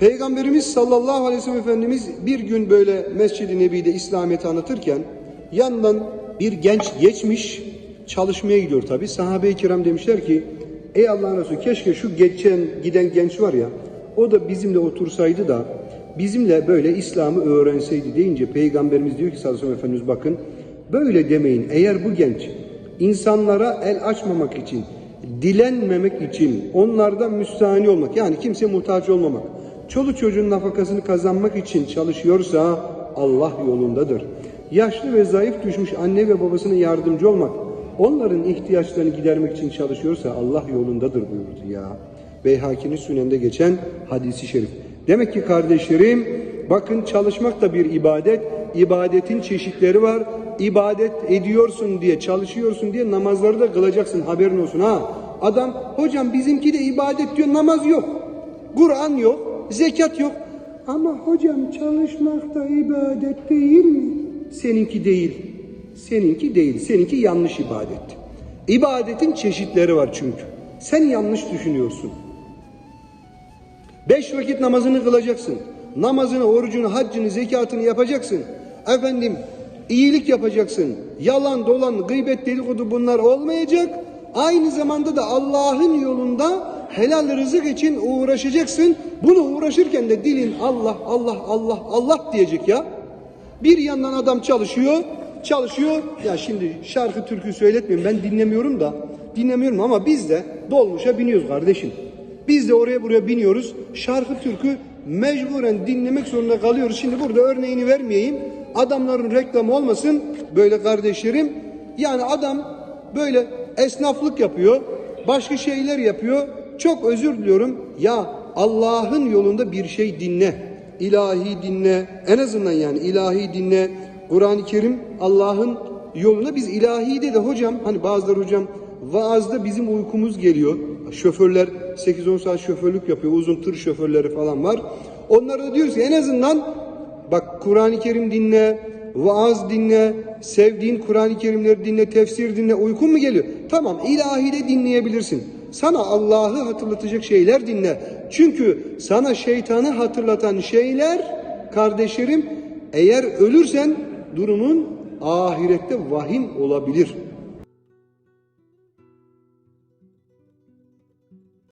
Peygamberimiz sallallahu aleyhi ve sellem Efendimiz bir gün böyle Mescid-i Nebi'de İslamiyet'i anlatırken yandan bir genç geçmiş çalışmaya gidiyor tabi. Sahabe-i kiram demişler ki ey Allah'ın Resulü keşke şu geçen giden genç var ya o da bizimle otursaydı da bizimle böyle İslam'ı öğrenseydi deyince Peygamberimiz diyor ki sallallahu aleyhi ve sellem Efendimiz bakın böyle demeyin eğer bu genç insanlara el açmamak için dilenmemek için onlardan müstahni olmak yani kimseye muhtaç olmamak çoluk çocuğun nafakasını kazanmak için çalışıyorsa Allah yolundadır. Yaşlı ve zayıf düşmüş anne ve babasına yardımcı olmak, onların ihtiyaçlarını gidermek için çalışıyorsa Allah yolundadır buyurdu ya. Beyhaki'nin sünende geçen hadisi şerif. Demek ki kardeşlerim bakın çalışmak da bir ibadet. İbadetin çeşitleri var. İbadet ediyorsun diye, çalışıyorsun diye namazları da kılacaksın haberin olsun ha. Adam hocam bizimki de ibadet diyor namaz yok. Kur'an yok, zekat yok. Ama hocam çalışmak da ibadet değil mi? Seninki değil. Seninki değil. Seninki yanlış ibadet. İbadetin çeşitleri var çünkü. Sen yanlış düşünüyorsun. Beş vakit namazını kılacaksın. Namazını, orucunu, haccını, zekatını yapacaksın. Efendim iyilik yapacaksın. Yalan, dolan, gıybet, dedikodu bunlar olmayacak. Aynı zamanda da Allah'ın yolunda helal rızık için uğraşacaksın. Bunu uğraşırken de dilin Allah, Allah, Allah, Allah diyecek ya. Bir yandan adam çalışıyor, çalışıyor. Ya şimdi şarkı türkü söyletmiyorum ben dinlemiyorum da. Dinlemiyorum ama biz de dolmuşa biniyoruz kardeşim. Biz de oraya buraya biniyoruz. Şarkı türkü mecburen dinlemek zorunda kalıyoruz. Şimdi burada örneğini vermeyeyim. Adamların reklamı olmasın böyle kardeşlerim. Yani adam böyle esnaflık yapıyor. Başka şeyler yapıyor. Çok özür diliyorum. Ya Allah'ın yolunda bir şey dinle. İlahi dinle. En azından yani ilahi dinle. Kur'an-ı Kerim Allah'ın yolunda biz ilahi de de hocam hani bazıları hocam vaazda bizim uykumuz geliyor. Şoförler 8-10 saat şoförlük yapıyor. Uzun tır şoförleri falan var. Onlara da diyoruz ki en azından bak Kur'an-ı Kerim dinle, vaaz dinle, sevdiğin Kur'an-ı Kerimleri dinle, tefsir dinle. Uykun mu geliyor? Tamam ilahi de dinleyebilirsin. Sana Allah'ı hatırlatacak şeyler dinle. Çünkü sana şeytanı hatırlatan şeyler kardeşlerim eğer ölürsen durumun ahirette vahim olabilir.